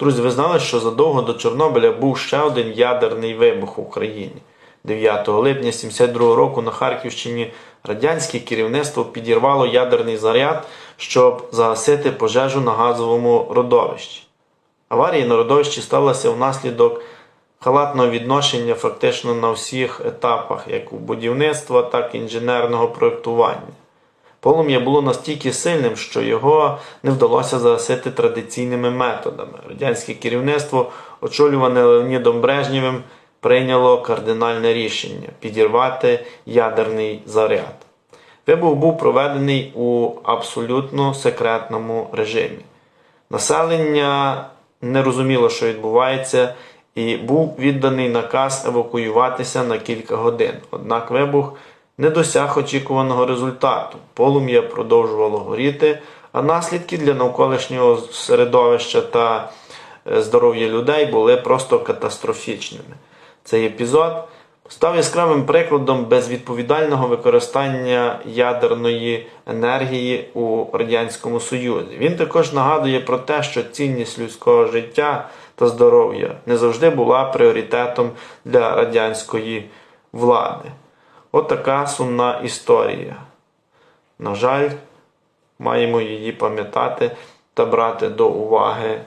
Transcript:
Друзі, ви знали, що задовго до Чорнобиля був ще один ядерний вибух в Україні. 9 липня 72 року на Харківщині радянське керівництво підірвало ядерний заряд, щоб загасити пожежу на газовому родовищі. Аварія на родовищі сталася внаслідок халатного відношення фактично на всіх етапах, як у будівництва, так і інженерного проєктування. Полум'я було настільки сильним, що його не вдалося загасити традиційними методами. Радянське керівництво, очолюване Леонідом Брежнєвим, прийняло кардинальне рішення підірвати ядерний заряд. Вибух був проведений у абсолютно секретному режимі. Населення не розуміло, що відбувається, і був відданий наказ евакуюватися на кілька годин. Однак вибух не досяг очікуваного результату. Полум'я продовжувало горіти, а наслідки для навколишнього середовища та е, здоров'я людей були просто катастрофічними. Цей епізод став яскравим прикладом безвідповідального використання ядерної енергії у Радянському Союзі. Він також нагадує про те, що цінність людського життя та здоров'я не завжди була пріоритетом для радянської влади. От така сумна історія. На жаль, маємо її пам'ятати та брати до уваги.